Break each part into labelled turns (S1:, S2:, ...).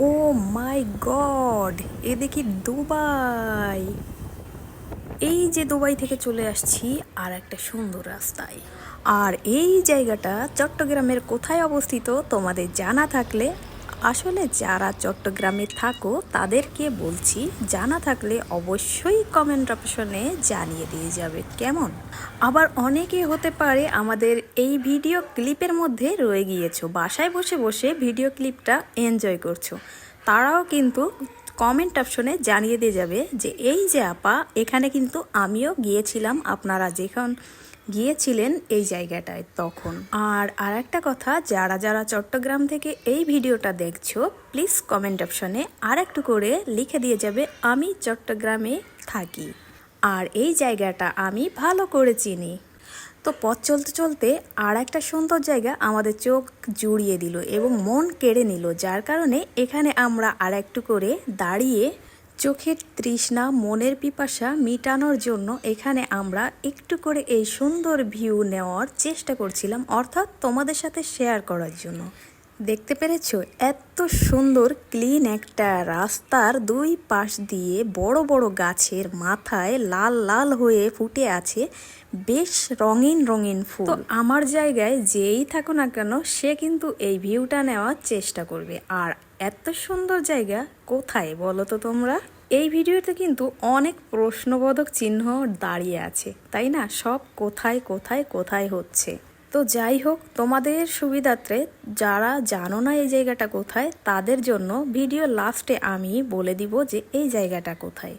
S1: ও মাই god, এ দেখি Dubai. এই যে দুবাই থেকে চলে আসছি আর একটা সুন্দর রাস্তায়। আর এই জায়গাটা চট্টগ্রামের কোথায় অবস্থিত তোমাদের জানা থাকলে আসলে যারা চট্টগ্রামে থাকো, তাদেরকে বলছি, জানা থাকলে অবশ্যই কমেন্ট অপশনে জানিয়ে দিয়ে যাবে। কেমন? আবার অনেকে হতে পারে আমাদের এই ভিডিও ক্লিপের মধ্যে রয়ে গিয়েছো। বাসায় বসে বসে ভিডিও ক্লিপটা এনজয় করছ। তারাও কিন্তু কমেন্ট অপশনে জানিয়ে দিয়ে যাবে যে, এই যে আপা, এখানে কিন্তু আমিও গিয়েছিলাম আপনারা যেখান গিয়েছিলেন এই জায়গাটায় তখন। আর আর একটা কথা, যারা যারা চট্টগ্রাম থেকে এই ভিডিওটা দেখছ প্লিজ কমেন্ট অপশনে আর একটু করে লিখে দিয়ে যাবে, আমি চট্টগ্রামে থাকি। আর এই জায়গাটা আমি ভালো করে চিনি। তো পথ চলতে চলতে আর একটা সুন্দর জায়গা আমাদের চোখ জুড়িয়ে দিল এবং মন কেড়ে নিল, যার কারণে এখানে আমরা আর একটু করে দাঁড়িয়ে চোখের তৃষ্ণা, মনের পিপাসা মিটানোর জন্য এখানে আমরা একটু করে এই সুন্দর ভিউ নেওয়ার চেষ্টা করছিলাম। অর্থাৎ তোমাদের সাথে শেয়ার করার জন্য। দেখতে পেরেছ? এত সুন্দর ক্লিন একটা রাস্তার দুই পাশ দিয়ে বড় বড় গাছের মাথায় লাল লাল হয়ে ফুটে আছে বেশ রঙিন রঙিন ফুল। আমার জায়গায় যেই থাকো না কেন, সে কিন্তু এই ভিউটা নেওয়ার চেষ্টা করবে। আর এত সুন্দর জায়গা কোথায় বলো তো তোমরা? এই ভিডিওতে কিন্তু অনেক প্রশ্নবোধক চিহ্ন দাঁড়িয়ে আছে, তাই না? সব কোথায় কোথায় কোথায় হচ্ছে? তো যাই হোক, তোমাদের সুবিধার্থে যারা জানো না এই জায়গাটা কোথায়, তাদের জন্য ভিডিও লাস্টে আমি বলে দিব যে এই জায়গাটা কোথায়।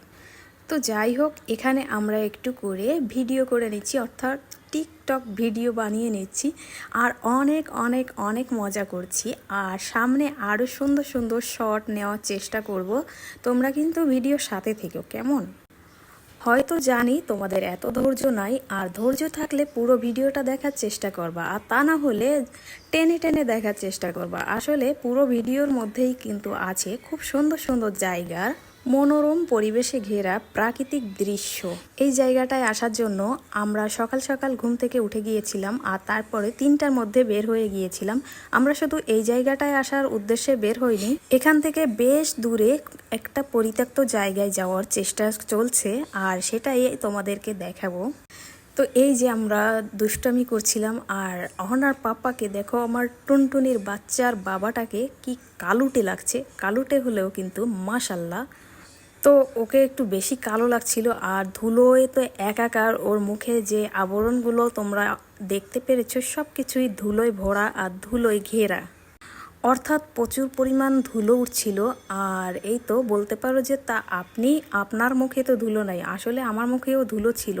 S1: তো যাই হোক, এখানে আমরা একটু করে ভিডিও করে নিচ্ছি, অর্থাৎ টিকটক ভিডিও বানিয়ে নিচ্ছি, আর অনেক অনেক অনেক মজা করছি। আর সামনে আরও সুন্দর সুন্দর শট নেওয়ার চেষ্টা করব। তোমরা কিন্তু ভিডিওর সাথে থেকো, কেমন? হয়তো জানি তোমাদের এত ধৈর্য নাই, আর ধৈর্য থাকলে পুরো ভিডিওটা দেখার চেষ্টা করবা, আর তা না হলে টেনে টেনে দেখার চেষ্টা করবা। আসলে পুরো ভিডিওর মধ্যেই কিন্তু আছে খুব সুন্দর সুন্দর জায়গার মনোরম পরিবেশে ঘেরা প্রাকৃতিক দৃশ্য। এই জায়গাটায় আসার জন্য আমরা সকাল সকাল ঘুম থেকে উঠে গিয়েছিলাম আর তারপরে তিনটার মধ্যে বের হয়ে গিয়েছিলাম। আমরা শুধু এই জায়গাটায় আসার উদ্দেশ্যে বের হইনি। এখান থেকে বেশ দূরে একটা পরিত্যক্ত জায়গায় যাওয়ার চেষ্টা চলছে আর সেটাই তোমাদেরকে দেখাবো। তো এই যে আমরা দুষ্টামি করছিলাম আর অহনার পাপাকে দেখো আমার টুনটুনির বাচ্চার বাবাটাকে কি কালুটে লাগছে। কালুটে হলেও কিন্তু মাশাল্লাহ। তো ওকে একটু বেশি কালো লাগছিল আর ধুলোয় তো একাকার ওর মুখে যে আবরণগুলো তোমরা দেখতে পেরেছ সব কিছুই ধুলোয় ভরা আর ধুলোয় ঘেরা। অর্থাৎ প্রচুর পরিমাণ ধুলো উঠছিল আর এই তো বলতে পারো যে তা আপনি, আপনার মুখে তো ধুলো নাই, আসলে আমার মুখেও ধুলো ছিল।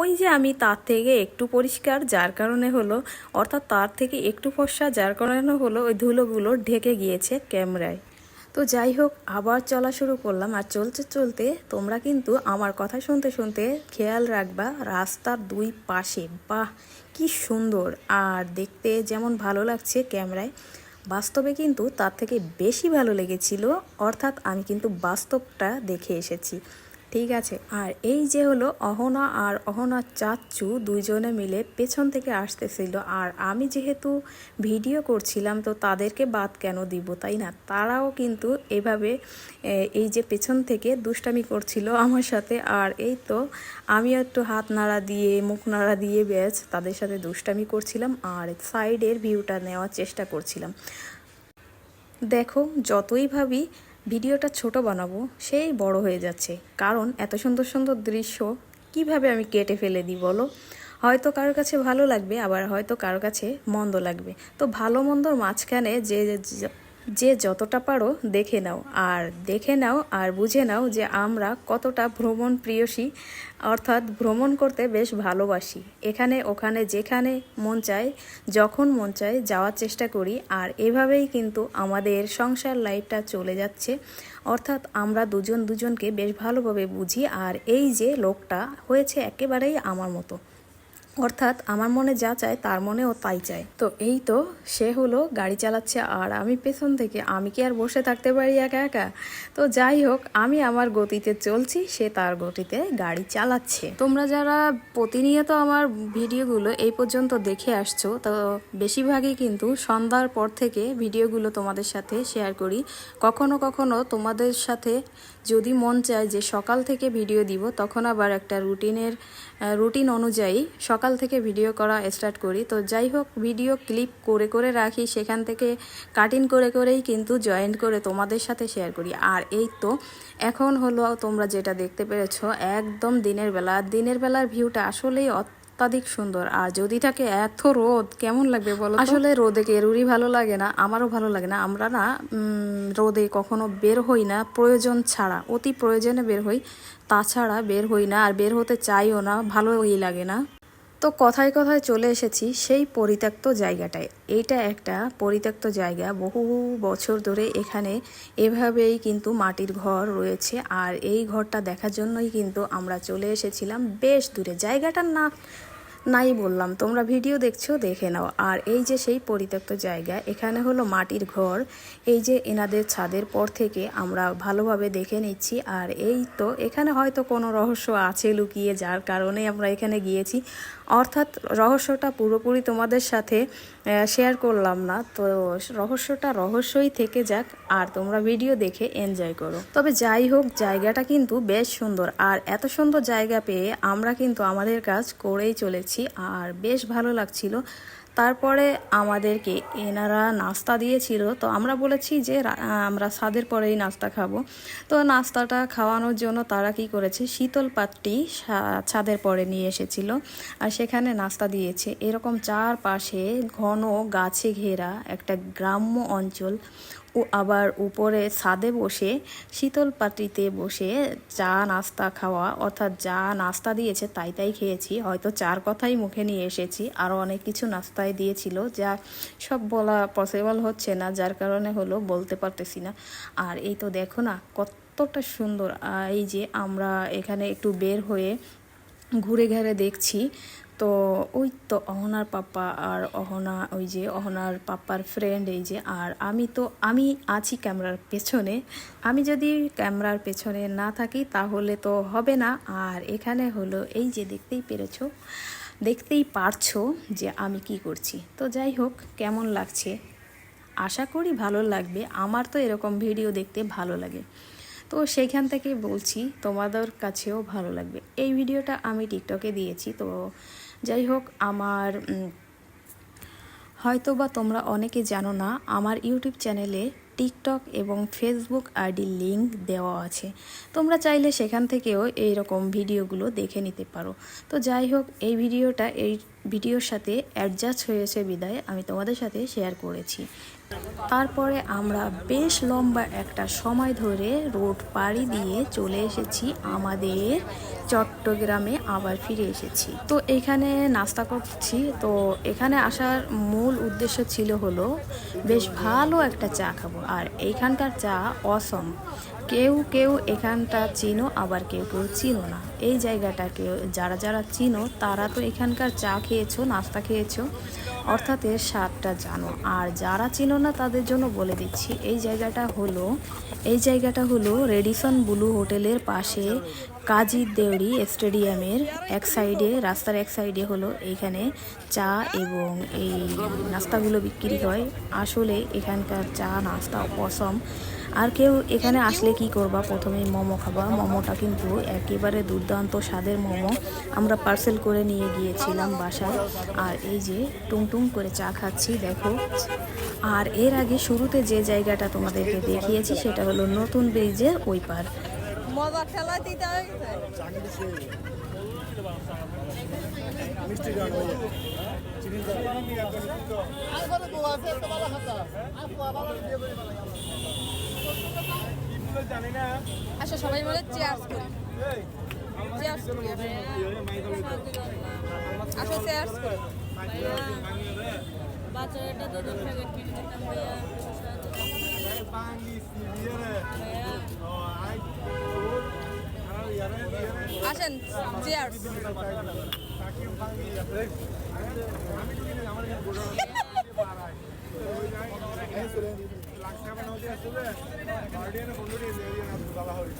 S1: ওই যে আমি তার থেকে একটু পরিষ্কার, যার কারণে হলো, অর্থাৎ তার থেকে একটু ফর্সা, যার কারণে হলো ওই ধুলোগুলো ঢেকে গিয়েছে ক্যামেরায়। তো যাই হোক, আবার চলা শুরু করলাম। আর চলতে চলতে তোমরা কিন্তু আমার কথা শুনতে শুনতে খেয়াল রাখবা, রাস্তার দুই পাশে, বাহ, কি সুন্দর। আর দেখতে যেমন ভালো লাগছে ক্যামেরায়, বাস্তবে কিন্তু তার থেকে বেশি ভালো লেগেছিল। অর্থাৎ আমি কিন্তু বাস্তবটা দেখে এসেছি। ঠিক আছে। আর এই যে হলো অহনা আর অহনা চাচ্চু দুইজনে মিলে পেছন থেকে আসতেছিল। আর আমি যেহেতু ভিডিও করছিলাম, তো তাদেরকে বাদ কেন দিব, তাই না? তারাও কিন্তু এভাবে এই যে পেছন থেকে দুষ্টামি করছিল আমার সাথে। আর এই তো আমি একটু হাত নাড়া দিয়ে, মুখ নাড়া দিয়ে ব্যাচ তাদের সাথে দুষ্টামি করছিলাম আর সাইডের ভিউটা নেওয়ার চেষ্টা করছিলাম। দেখো, যতই ভাবি ভিডিওটা ছোট বানাবো, সেই বড় হয়ে যাচ্ছে। কারণ এত সুন্দর সুন্দর দৃশ্য কীভাবে আমি কেটে ফেলে দিই বলো? হয়তো কারও কাছে ভালো লাগবে, আবার হয়তো কারও কাছে মন্দ লাগবে। তো ভালো মন্দর মাঝখানে যে যে যতটা পারো দেখে নাও। আর দেখে নাও আর বুঝে নাও যে আমরা কতটা ভ্রমণ প্রিয়সী অর্থাৎ ভ্রমণ করতে বেশ ভালোবাসি। এখানে, ওখানে, যেখানে মন চায়, যখন মন চায় যাওয়ার চেষ্টা করি। আর এভাবেই কিন্তু আমাদের সংসার লাইফটা চলে যাচ্ছে। অর্থাৎ আমরা দুজন দুজনকে বেশ ভালোভাবে বুঝি। আর এই যে লোকটা হয়েছে একেবারেই আমার মতো। অর্থাৎ আমার মনে যা চায় তার মনেও তাই চায়। তো এই তো সে হলো গাড়ি চালাচ্ছে আর আমি পেছন থেকে আমি কি আর বসে থাকতে পারি একা একা? তো যাই হোক, আমি আমার গতিতে চলছি, সে তার গতিতে গাড়ি চালাচ্ছে। তোমরা যারা প্রতিনিয়ত আমার ভিডিওগুলো এই পর্যন্ত দেখে আসছো, তো বেশিরভাগই কিন্তু সন্ধ্যার পর থেকে ভিডিওগুলো তোমাদের সাথে শেয়ার করি। কখনো কখনো তোমাদের সাথে যদি মন চায় যে সকাল থেকে ভিডিও দিব, তখন আবার একটা রুটিনের রুটিন অনুযায়ী সকাল থেকে ভিডিও করা স্টার্ট করি। তো যাই হোক, ভিডিও ক্লিপ করে করে রাখি, সেখান থেকে কাটিং করে, করেই কিন্তু জয়েন্ট করে তোমাদের সাথে শেয়ার করি। আর এই তো, এখন হলো তোমরা যেটা দেখতে পেরেছ, একদম দিনের বেলা। দিনের বেলার ভিউটা আসলেই অত্যাধিক সুন্দর। আর যদি থাকে এত রোদ, কেমন লাগবে বলো আসলে রোদে কেরুরই ভালো লাগে না, আমারও ভালো লাগে না। আমরা না রোদে কখনো বের হই না, প্রয়োজন ছাড়া, অতি প্রয়োজনে বের হই। তাছাড়া বের হই না, আর বের হতে চাইও না, ভালোই লাগে না। তো কথায় কথায় চলে এসেছি সেই পরিত্যক্ত জায়গাটায়। এটা একটা পরিত্যক্ত জায়গা। বহু বছর ধরে এখানে এভাবেই কিন্তু মাটির ঘর রয়েছে আর এই ঘরটা দেখার জন্যই কিন্তু আমরা চলে এসেছিলাম বেশ দূরে। জায়গাটার না নাই বললাম, তোমরা ভিডিও দেখছ, দেখে নাও। আর এই যে সেই পরিত্যক্ত জায়গা, এখানে হলো মাটির ঘর। এই যে এনাদের ছাদের পর থেকে আমরা ভালোভাবে দেখে নিচ্ছি। আর এই তো এখানে হয়তো কোনো রহস্য আছে লুকিয়ে, যার কারণে আমরা এখানে গিয়েছি। অর্থাৎ রহস্যটা পুরোপুরি তোমাদের সাথে শেয়ার করলাম না। তো রহস্যটা রহস্যই থেকে যাক, আর তোমরা ভিডিও দেখে এনজয় করো। তবে যাই হোক, জায়গাটা কিন্তু বেশ সুন্দর। আর এত সুন্দর জায়গা পেয়ে আমরা কিন্তু আমাদের কাজ করেই চলেছি। আর বেশ ভালো লাগছিল। তারপরে আমাদেরকে এনারা নাস্তা দিয়েছিল। তো আমরা বলেছি যে আমরা স্বাদের পরেই নাস্তা খাব। তো নাস্তাটা খাওয়ানোর জন্য তারা কি করেছে, শীতল পাতটি ছাদের পরে নিয়ে এসেছিল আর সেখানে নাস্তা দিয়েছে। এরকম চারপাশে ঘন গাছে ঘেরা একটা গ্রাম্য অঞ্চল। ও আবার উপরে ছাদে বসে শীতল পাত্রিতে বসে চা নাস্তা খাওয়া, অর্থাৎ যা নাস্তা দিয়েছে তাই তাই খেয়েছি। হয়তো চার কথাই মুখে নিয়ে এসেছি। আরও অনেক কিছু নাস্তায় দিয়েছিল, যা সব বলা পসিবল হচ্ছে না, যার কারণে হলো বলতে পারতেছি না। আর এই তো দেখো না, কতটা সুন্দর। এই যে আমরা এখানে একটু বের হয়ে ঘুরে ঘুরে দেখছি তো ওই তো অহনার পাপ্পা আর অহনা, ওই যে অহনার পাপ্পার ফ্রেন্ড এই যে, আর আমি তো, আমি আছি ক্যামেরার পেছনে। আমি যদি ক্যামেরার পেছনে না থাকি তাহলে তো হবে না। আর এখানে হলো, এই যে দেখতেই পেরেছ, দেখতেই পারছ যে আমি কি করছি। তো যাই হোক, কেমন লাগছে? আশা করি ভালো লাগবে। আমার তো এরকম ভিডিও দেখতে ভালো লাগে। তো সেইখান থেকে বলছি, তোমাদের কাছেও ভালো লাগবে। এই ভিডিওটা আমি টিকটকে দিয়েছি, তো যাই হোক, আমার হয়তো বা তোমরা অনেকে জানো না, আমার ইউটিউব চ্যানেলে টিকটক এবং ফেসবুক আইডি লিঙ্ক দেওয়া আছে। তোমরা চাইলে সেখান থেকেও এই রকম ভিডিওগুলো দেখে নিতে পারো। তো যাই হোক, এই ভিডিওটা এই ভিডিওর সাথে অ্যাডজাস্ট হয়েছে বিদায়, আমি তোমাদের সাথে শেয়ার করেছি। তারপরে আমরা বেশ লম্বা একটা সময় ধরে রোড পাড়ি দিয়ে চলে এসেছি আমাদের চট্টগ্রামে আবার ফিরে এসেছি। তো এখানে নাস্তা করছি, তো এখানে আসার মূল উদ্দেশ্য ছিল হলো, বেশ ভালো একটা চা খাব। আর এইখানকার চা অসম কেউ কেউ এখানটা চিনো, আবার কেউ কেউ চিনো না। এই জায়গাটাকে যারা যারা চিনো, তারা তো এখানকার চা খেয়েছো, নাস্তা খেয়েছো, অর্থাৎ এর স্বাদটা জানো। আর যারা চিনো না, তাদের জন্য বলে দিচ্ছি, এই জায়গাটা হলো, এই জায়গাটা হলো রেডিসন ব্লু হোটেলের পাশে কাজী দেউড়ি স্টেডিয়ামের এক সাইডে, রাস্তার এক সাইডে হলো এইখানে চা এবং এই নাস্তাগুলো বিক্রি হয়। আসলে এখানকার চা, নাস্তা অসম আর কেউ এখানে আসলে কি করবা? প্রথমে মোমো খাবা। মোমোটা কিন্তু একেবারে দুর্দান্ত স্বাদের মোমো। আমরা পার্সেল করে নিয়ে গিয়েছিলাম বাসায়। আর এই যে টুংটুং করে চা খাচ্ছি, দেখো। আর এর আগে শুরুতে যে জায়গাটা তোমাদেরকে দেখিয়েছি, সেটা হলো নতুন ব্রিজের ওই পার।
S2: আচ্ছা সবাই মিলে চেয়ার্স করি। চেয়ার্স করি আসো করি।
S3: প্যাকেট কিনে দিতাম ভাইয়া ভাইয়া। আসেন চেয়ার্স
S4: লাখ টাকা নদী আসলে গার্ডিয়ানে বন্ধু দাদা হয়